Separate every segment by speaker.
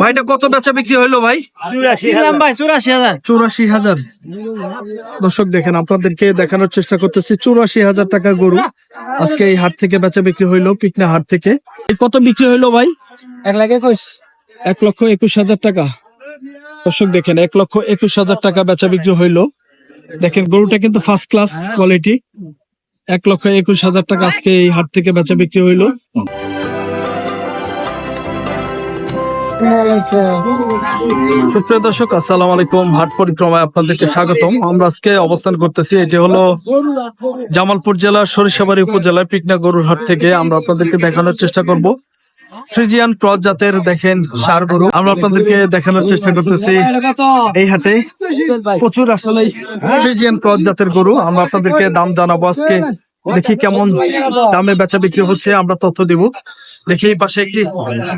Speaker 1: ভাইটা কত বেচা বিক্রি হইল ভাই?
Speaker 2: চুরাশি হাজার।
Speaker 1: চৌরাশি হাজার। দর্শক দেখেন আপনাদেরকে দেখানোর চেষ্টা করতেছি চুরাশি হাজার টাকা গরু আজকে এই হাট থেকে বেচা বিক্রি হইল পিকনা হাট থেকে। কত বিক্রি হইল ভাই?
Speaker 2: এক লাখ একুশ।
Speaker 1: এক লক্ষ একুশ হাজার টাকা। দর্শক দেখেন এক লক্ষ একুশ হাজার টাকা বেচা বিক্রি হইল। দেখেন গরুটা কিন্তু ফার্স্ট ক্লাস কোয়ালিটি এক লক্ষ একুশ হাজার টাকা আজকে এই হাট থেকে বেচা বিক্রি হইল। সুপ্রিয় দর্শক, আসসালামু আলাইকুম। হাট পরিক্রমায় আপনাদেরকে স্বাগতম। আমরা আজকে অবস্থান করতেছি, এটি হলো জামালপুর জেলার সরিষাবাড়ি উপজেলার পিকনা গরুর হাট থেকে। আমরা আপনাদেরকে দেখানোর চেষ্টা করব। ফ্রিজিয়ান ক্রস জাতের, দেখেন সার গরু। আমরা আপনাদেরকে দেখানোর চেষ্টা করতেছি। এই হাটে প্রচুর আসলে ফ্রিজিয়ান ক্রস জাতের গরু। আমরা আপনাদেরকে দাম জানাব আজকে। দেখি কেমন দামে বেচা বিক্রি হচ্ছে, আমরা তথ্য দিব। দেখি পাশে একটি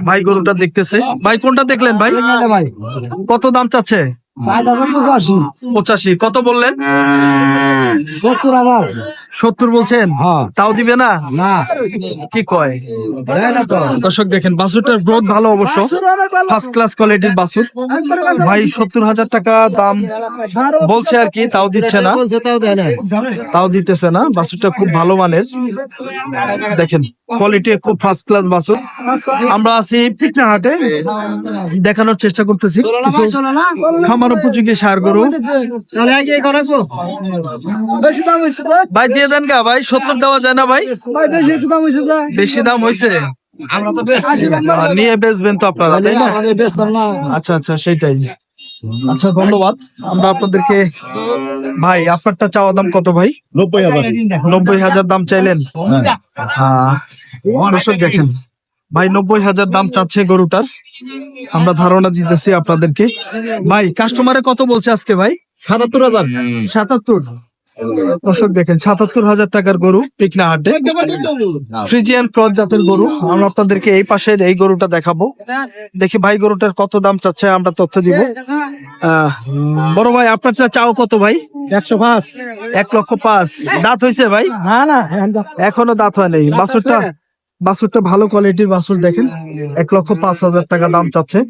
Speaker 1: ভাই গরুটা দেখতেছে। ভাই কোনটা দেখলেন ভাই?
Speaker 2: ভাই
Speaker 1: কত দাম চাচ্ছে?
Speaker 2: পঁচাশি।
Speaker 1: কত বললেন?
Speaker 2: সত্তর হাজার।
Speaker 1: সত্তর বলছেন?
Speaker 2: হ্যাঁ।
Speaker 1: তাও দিবে না?
Speaker 2: না।
Speaker 1: কি কয়? দর্শক দেখেন বাসুরটার গ্রোথ ভালো অবশ্য। ফার্স্ট ক্লাস কোয়ালিটির বাসুর ভাই সত্তর হাজার টাকা দাম বলছে আর কি তাও দিচ্ছে না।
Speaker 2: তাও
Speaker 1: দিতেছে না। বাসুরটা খুব ভালো মানের। দেখেন কোয়ালিটি খুব ফার্স্ট ক্লাস বাসুর আমরা আছি পিঠা হাটে দেখানোর চেষ্টা করতেছি কিছু খামার উপযোগী সার গরু? ভাই দিয়ে দেন গা ভাই সত্তর দেওয়া যায় না ভাই?
Speaker 2: ভাই বেশি দাম হয়েছে তো?
Speaker 1: বেশি দাম হয়েছে?
Speaker 2: আমরা তো
Speaker 1: নিয়ে বেচবেন তো আপনারা তাই না? আচ্ছা আচ্ছা সেটাই। আচ্ছা ধন্যবাদ। আমরা আপনাদেরকে ভাই আপনারটা চাওয়া দাম কত ভাই?
Speaker 3: নব্বই হাজার।
Speaker 1: নব্বই হাজার দাম চাইলেন? আহ, দর্শক দেখেন ভাই নব্বই হাজার দাম চাচ্ছে গরুটার। আমরা ধারণা দিতেছি আপনাদেরকে। ভাই কাস্টমারে কত বলছে আজকে ভাই?
Speaker 3: সাতাত্তর হাজার।
Speaker 1: সাতাত্তর? দর্শক দেখেন সাতাত্তর হাজার টাকার গরু পিকনা হাটে। ফ্রিজিয়ান ক্রস জাতের গরু। আমরা আপনাদেরকে এই পাশের এই গরুটা দেখাবো। দেখি ভাই গরুটার কত দাম চাচ্ছে আমরা তথ্য দিব। বড় ভাই আপনারটা চাও কত ভাই?
Speaker 3: একশো পাঁচ।
Speaker 1: এক লক্ষ পাঁচ। দাঁত হয়েছে ভাই?
Speaker 2: না না
Speaker 1: এখনও দাঁত হয় নাই। বাছুরটা বাছুরটা ভালো কোয়ালিটির বাছুর দেখেন। এক লক্ষ পাঁচ হাজার টাকা দাম চাচ্ছে।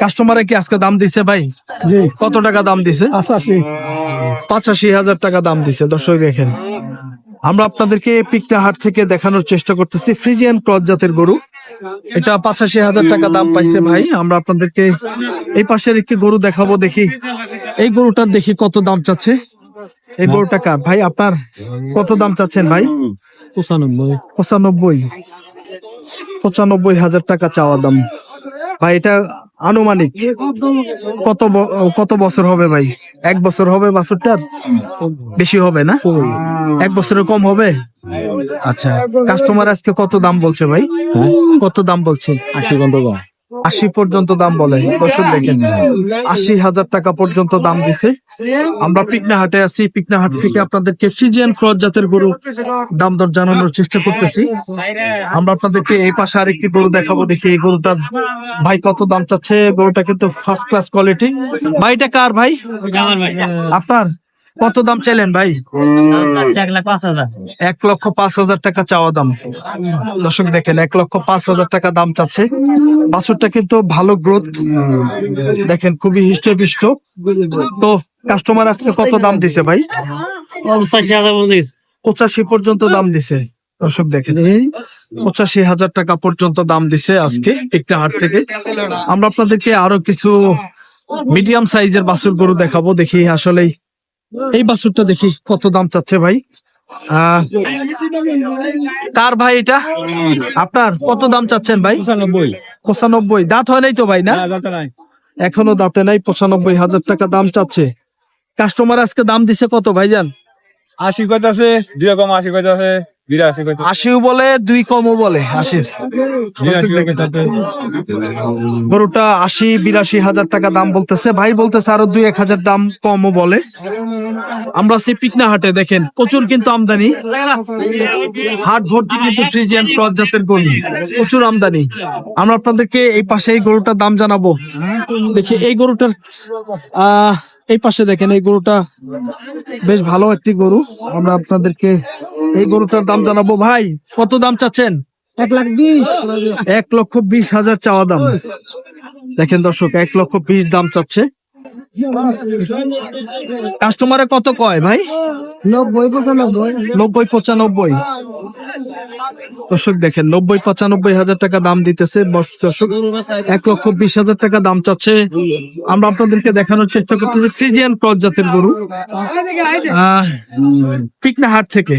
Speaker 1: কাস্টমারে কি আজকে দাম দিছে ভাই?
Speaker 2: জি।
Speaker 1: কত টাকা দাম দিছে?
Speaker 2: আশাশি
Speaker 1: পঁচাশি হাজার টাকা দাম দিছে দর্শক দেখেন। আমরা আপনাদেরকে পিকটা হাট থেকে দেখানোর চেষ্টা করতেছি ফ্রিজিয়ান ক্রস জাতের গরু। এটা পঁচাশি হাজার টাকা দাম পাইছে ভাই আমরা আপনাদেরকে এই পাশের একটি গরু দেখাবো দেখি। এই গরুটার দেখি কত দাম চাচ্ছে। এই গরুটা কার? ভাই আপনার কত দাম চাচ্ছেন ভাই?
Speaker 2: পঁচানব্বই।
Speaker 1: পঁচানব্বই। পঁচানব্বই হাজার টাকা চাওয়া দাম। ভাই এটা আনুমানিক কত কত বছর হবে ভাই? এক বছর হবে বাছুরটার বেশি হবে না? এক বছরের কম হবে? আচ্ছা কাস্টমার আজকে কত দাম বলছে ভাই? কত দাম বলছে?
Speaker 3: আশি ঘণ্টা
Speaker 1: আশি পর্যন্ত দাম বলে। দর্শক দেখেন। আশি হাজার টাকা পর্যন্ত দাম দিছে। আমরা পিকনা হাটে আছি। পিকনা হাট থেকে আপনাদেরকে ফ্রিজিয়ান ক্রস জাতের গরু দাম দর জানানোর চেষ্টা করতেছি। আমরা আপনাদেরকে এই পাশে আরেকটি গরু দেখাবো। দেখি এই গরুটার ভাই কত দাম চাচ্ছে। গরুটা কিন্তু ফার্স্ট ক্লাস কোয়ালিটি ভাইটা কার ভাই। আপনার? কত দাম চাইলেন ভাই?
Speaker 2: এক
Speaker 1: লক্ষ পাঁচ হাজার টাকা চাওয়া দাম। দর্শক দেখেন, এক লক্ষ পাঁচ হাজার টাকা দাম চাচ্ছে। বাছুরটা কিন্তু ভালো গ্রোথ দেখেন, খুবই হৃষ্টপুষ্ট। তো কাস্টমার আজকে কত দাম দিছে ভাই?
Speaker 2: পঁচাশি
Speaker 1: পর্যন্ত দাম দিছে। দর্শক দেখেন, পঁচাশি হাজার টাকা পর্যন্ত দাম দিছে আজকে একটা হাট থেকে। আমরা আপনাদেরকে আরও কিছু মিডিয়াম সাইজের বাছুর গরু দেখাবো। দেখি আসলে এই বাছুরটা দেখি কত দাম চাচ্ছে ভাই। কার ভাই এটা? আপনার? কত দাম চাচ্ছেন ভাই?
Speaker 3: পঁচানব্বই।
Speaker 1: পঁচানব্বই দাঁত হয় নাই তো ভাই, না? এখনও দাঁতে নাই, পঁচানব্বই হাজার টাকা দাম চাচ্ছে। কাস্টমার আজকে দাম দিছে কত ভাই ভাইজান?
Speaker 3: আশি কত আছে দুই রকম আশি কত আছে
Speaker 1: আশিও বলে দুই কমও বলে আশির।
Speaker 3: আছে
Speaker 1: গরুটা আশি বিরাশি হাজার টাকা দাম বলতেছে। ভাই বলতেছে আরও দুই এক হাজার দাম কমও বলে। আমরা সেই পিকনা হাটে দেখেন প্রচুর কিন্তু আমদানি। হাট ভর্তি কিন্তু ফ্রিজিয়ান ক্রস জাতের গরু। প্রচুর আমদানি। আমরা আপনাদেরকে এই পাশে এই গরুটার দাম জানাব। দেখি এই গরুটার আহ এই পাশে দেখেন এই গরুটা বেশ ভালো একটি গরু। আমরা আপনাদেরকে এই গরুটার দাম জানাব ভাই। কত দাম চাচ্ছেন?
Speaker 2: এক লাখ বিশ।
Speaker 1: এক লক্ষ বিশ হাজার চাওয়া দাম। দেখেন দর্শক এক লক্ষ বিশ দাম চাচ্ছে। কাস্টমারে কত কয় ভাই?
Speaker 2: নব্বই পঁচানব্বই।
Speaker 1: নব্বই পঁচানব্বই। দর্শক দেখেন নব্বই পঁচানব্বই হাজার টাকা দাম দিতেছে। দর্শক, এক লক্ষ বিশ হাজার টাকা দাম চাচ্ছে। আমরা আপনাদেরকে দেখানোর চেষ্টা করতেছি ফ্রিজিয়ান ক্রস জাতের গরু। পিকনা হাট থেকে।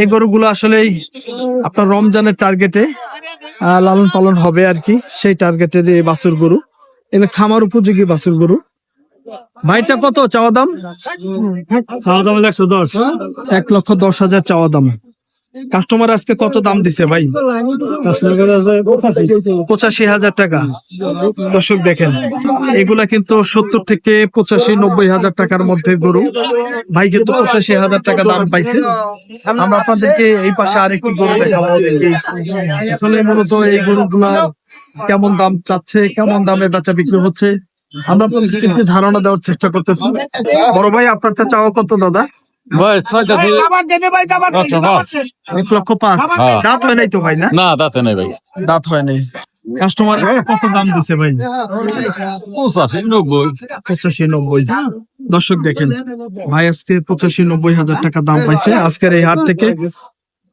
Speaker 1: এই গরুগুলো আসলেই আপনার রমজানের টার্গেটে লালন পালন হবে আর কি। সেই টার্গেটের এই বাছুর গরু। এগুলো খামার উপযোগী বাছুর গরু। ভাইটা কত চাওয়া দাম? চাওয়া দাম একশো দশ। এক লক্ষ দশ হাজার চাওয়া দাম। কাস্টমার আজকে কত দাম দিছে ভাই? পঁচাশি। হাজার টাকা। দর্শক দেখেন এগুলা কিন্তু সত্তর থেকে পঁচাশি নব্বই হাজার টাকার মধ্যে গরু। ভাই কিন্তু পঁচাশি হাজার টাকা দাম পাইছে। আমরা আপনাদেরকে এই পাশে আরেকটি গরু দেখাবো। আসলে মূলত এই গরুগুলা কেমন দাম চাচ্ছে কেমন দামে বেচা বিক্রি হচ্ছে আমরা ধারণা দেওয়ার চেষ্টা করতেছি। বড় ভাই আপনারটা চাওয়া কত দাদা?
Speaker 3: আচ্ছা।
Speaker 1: এক লক্ষ পাঁচ।
Speaker 3: হ্যাঁ।
Speaker 1: দাঁত হয় নাই তো ভাই না?
Speaker 3: না দাঁতে নাই ভাই।
Speaker 1: দাঁত হয় নাই। কাস্টমার কত দাম দিছে ভাই?
Speaker 3: পঁচাশি নব্বই।
Speaker 1: পঁচাশি নব্বই। দর্শক দেখেন ভাই আজকে পঁচাশি নব্বই হাজার টাকা দাম পাইছে। আজকের এই হাট থেকে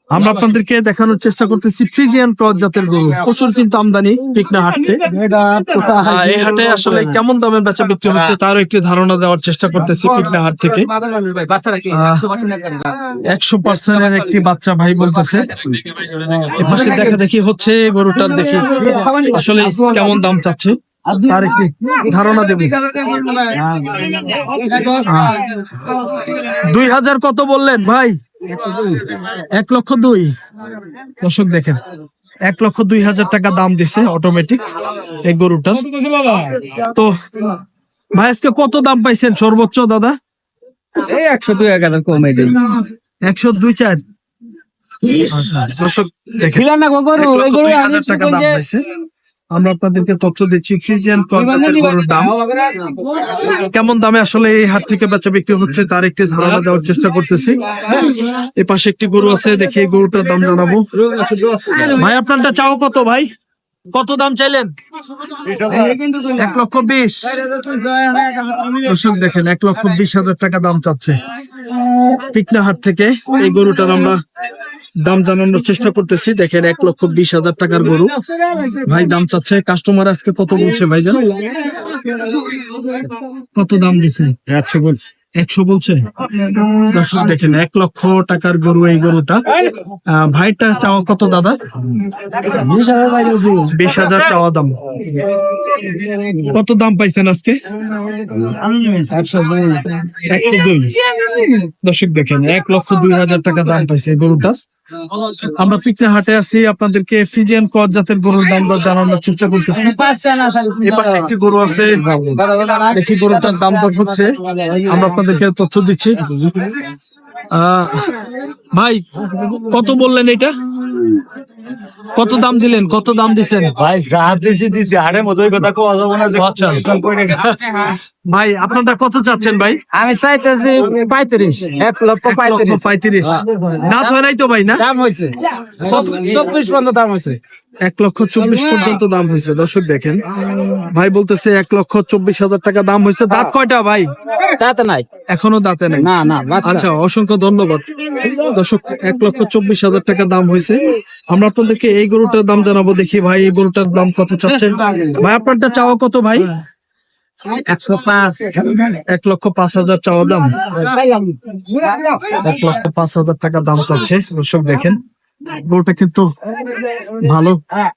Speaker 1: আমরা আপনাদেরকে দেখানোর চেষ্টা করতেছি ফ্রিজিয়ান ক্রস জাতের গরু প্রচুর কিন্তু আমদানি পিকনা হাটতে এই হাটে আসলে কেমন দামে বেচা বিক্রি হচ্ছে তারও একটি ধারণা দেওয়ার চেষ্টা করতেছি পিকনা হাট থেকে একশো পার্সেন্টের একটি বাচ্চা ভাই বলতেছে এপাশে দেখা দেখি হচ্ছে গরুটার দেখি আসলে কেমন দাম চাচ্ছে তার একটি ধারণা দেব দুই হাজার কত বললেন ভাই এক লক্ষ দুই। দর্শক দেখেন এক লক্ষ দুই হাজার টাকা দাম দিছে অটোমেটিক এই গরুটার তো ভাই আজকে কত দাম পাইছেন সর্বোচ্চ দাদা?
Speaker 2: এই একশো দুই এক হাজার কমে দিই
Speaker 1: একশো দুই চার। আচ্ছা, দর্শক দেখেন
Speaker 2: গরু
Speaker 1: হাজার টাকা দাম পাইছে। আমরা আপনাদেরকে তথ্য দিচ্ছি ফ্রিজিয়ান গরুর দাম। কেমন দামে আসলে এই হাট থেকে বেচা বিক্রি হচ্ছে তার একটি ধারণা দেওয়ার চেষ্টা করতেছি। এ পাশে একটি গরু আছে দেখি এই গরুটার দাম জানাব। ভাই আপনারটা চাও কত ভাই? কত দাম চাইলেন? এক লক্ষ বিশ। দর্শক দেখেন এক লক্ষ বিশ হাজার টাকা দাম চাচ্ছে। পিকনা হাট থেকে এই গরুটার আমরা দাম জানানোর চেষ্টা করতেছি। দেখেন এক লক্ষ বিশ হাজার টাকার গরু। ভাই দাম চাচ্ছে। কাস্টমার আজকে কত বলছে ভাইজান কত দাম দিছে?
Speaker 3: একশো বলছি।
Speaker 1: একশো বলছে? দর্শক দেখেন এক লক্ষ টাকার গরু এই গরুটা। ভাইটা চাওয়া কত দাদা?
Speaker 2: বিশ হাজার
Speaker 1: চাওয়া দাম। কত দাম পাইছেন আজকে?
Speaker 2: একশো দুই।
Speaker 1: দর্শক দেখেন এক লক্ষ দুই হাজার টাকা দাম পাইছে এই গরুটা আমরা পিকনা হাটে আছি আপনাদেরকে ফিজিয়ান কর জাতের গরুর দাম দর জানানোর চেষ্টা করতেছি। এপাশে একটি গরু আছে। একটি গরুটার দাম দর হচ্ছে। আমরা আপনাদেরকে তথ্য দিচ্ছি। আহ, ভাই কত বললেন এটা? কত দাম দিলেন? কত দাম দিছেন?
Speaker 3: ভাই যা দিছি দিছি। হাড়ের মতো কথা কোয়া যাব না যে
Speaker 1: আচ্ছা। ভাই আপনারটা কত চাচ্ছেন ভাই?
Speaker 2: আমি চাইতেছি পঁয়ত্রিশ এক লক্ষ
Speaker 1: এক লক্ষ
Speaker 2: পঁয়ত্রিশ।
Speaker 1: পঁয়ত্রিশ। দাঁত হয় নাই তো ভাই না?
Speaker 2: দাম হইছে চব্বিশ পর্যন্ত দাম হয়েছে।
Speaker 1: এক লক্ষ চব্বিশ পর্যন্ত দাম হয়েছে দর্শক দেখেন। ভাই বলতেছে এক লক্ষ চব্বিশ হাজার টাকা দাম হয়েছে। দাঁত কয়টা ভাই?
Speaker 2: তাতে নাই।
Speaker 1: এখনও দাঁতে নাই?
Speaker 2: না না
Speaker 1: আচ্ছা অসংখ্য ধন্যবাদ। দর্শক এক লক্ষ চব্বিশ হাজার টাকা দাম হয়েছে। আমরা আপনাদেরকে এই গরুটার দাম জানাব, দেখি ভাই, এই গরুটার দাম কত চাচ্ছেন ভাই, আপনারটা চাওয়া কত ভাই?
Speaker 2: একশো পাঁচ,
Speaker 1: এক লক্ষ পাঁচ হাজার চাওয়া দাম। এক লক্ষ পাঁচ হাজার টাকা দাম চাচ্ছে দেখেন। গরুটা কিন্তু ভালো,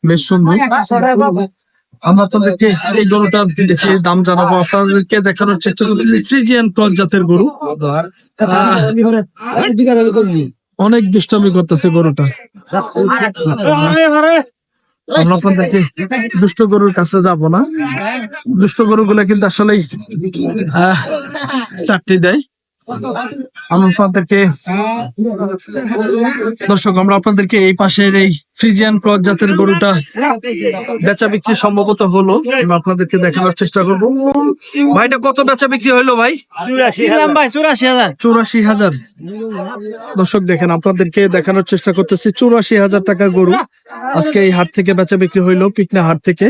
Speaker 1: বেশ সুন্দর। আমরা এই দেখে দাম জানাব। আপনাদেরকে দেখানোর চেষ্টা জাতের গরু। অনেক দুষ্টামি করতেছে গরুটা। আমরা আপনাদেরকে দুষ্ট গরুর কাছে যাব না। দুষ্ট গরুগুলা কিন্তু আসলেই চারটি দেয়। আপনাদেরকে দর্শক আমরা আপনাদেরকে এই পাশের এই ফ্রিজিয়ান ক্রস জাতের গরুটা বেচা বিক্রি সম্ভবত হলো। আমরা আপনাদেরকে দেখানোর চেষ্টা করব। ভাইটা কত বেচা বিক্রি হইল ভাই?
Speaker 2: চুরাশি হাজার।
Speaker 1: চুরাশি হাজার। দর্শক দেখেন আপনাদেরকে দেখানোর চেষ্টা করতেছি। চুরাশি হাজার টাকা গরু আজকে এই হাট থেকে বেচা বিক্রি হইল পিকনা হাট থেকে।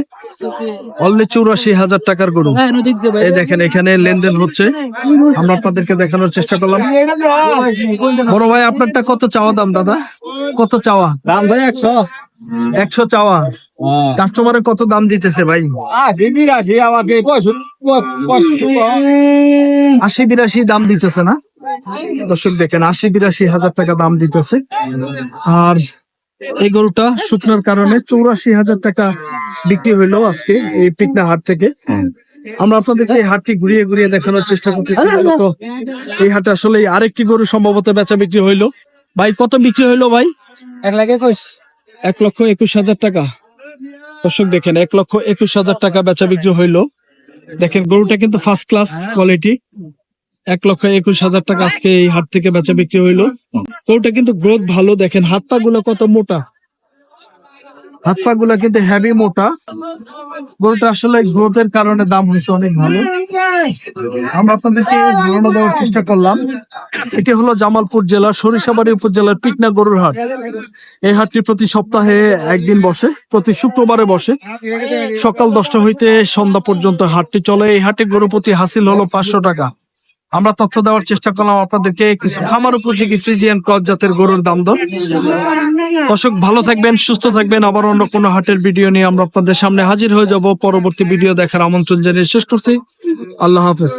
Speaker 1: অনলি চুরাশি হাজার টাকার গরু। এই দেখেন এখানে লেনদেন হচ্ছে। আমরা আপনাদেরকে দেখানোর চেষ্টা করলাম। বড় ভাই আপনারটা কত চাওয়া দাম দাদা? কত চাওয়া?
Speaker 2: দাম ভাই একশো।
Speaker 1: একশো চাওয়া। কাস্টমারে কত দাম দিতেছে ভাই?
Speaker 2: আশি বিরাশি আমার
Speaker 1: আশি বিরাশি দাম দিতেছে না? দর্শক দেখেন আশি বিরাশি হাজার টাকা দাম দিতেছে। আর এই গরুটা শুকনোর কারণে চৌরাশি হাজার টাকা বিক্রি হইল আজকে এই পিকনা হাট থেকে। আমরা আপনাদেরকে এই হাটটি ঘুরিয়ে ঘুরিয়ে দেখানোর চেষ্টা করতেছি এই হাটে আসলে আরেকটি গরু সম্ভবত বেচা বিক্রি হইল। ভাই কত বিক্রি হইল ভাই?
Speaker 2: এক লাখ একুশ।
Speaker 1: এক লক্ষ একুশ হাজার টাকা। দর্শক দেখেন এক লক্ষ একুশ হাজার টাকা বেচা বিক্রি হইল। দেখেন গরুটা কিন্তু ফার্স্ট ক্লাস কোয়ালিটি এক লক্ষ একুশ হাজার টাকা আজকে এই হাট থেকে বেচা বিক্রি হইল। গরুটা কিন্তু গ্রোথ ভালো দেখেন হাত পা গুলো কত মোটা। হাত পা গুলো কিন্তু হেভি মোটা। গরুটা আসলে গ্রোথের কারণে দাম হয়েছে অনেক ভালো। আমরা আপনাদেরকে ধারণা দেওয়ার চেষ্টা করলাম। এটি হলো জামালপুর জেলার সরিষাবাড়ি উপজেলার পিকনা গরুর হাট। এই হাটটি প্রতি সপ্তাহে একদিন বসে, প্রতি শুক্রবারে বসে। সকাল দশটা হইতে সন্ধ্যা পর্যন্ত হাটটি চলে। এই হাটে গরু প্রতি হাসিল হলো পাঁচশো টাকা। আমরা তথ্য দেওয়ার চেষ্টা করলাম আপনাদেরকে। কিছু খামার উপযোগী ফ্রিজিয়ান ক্রস জাতের গরুর দাম দর। দর্শক, ভালো থাকবেন, সুস্থ থাকবেন। আবার অন্য কোনো হাটের ভিডিও নিয়ে আমরা আপনাদের সামনে হাজির হয়ে যাব। পরবর্তী ভিডিও দেখার আমন্ত্রণ জানিয়ে শেষ করছি। আল্লাহ হাফেজ।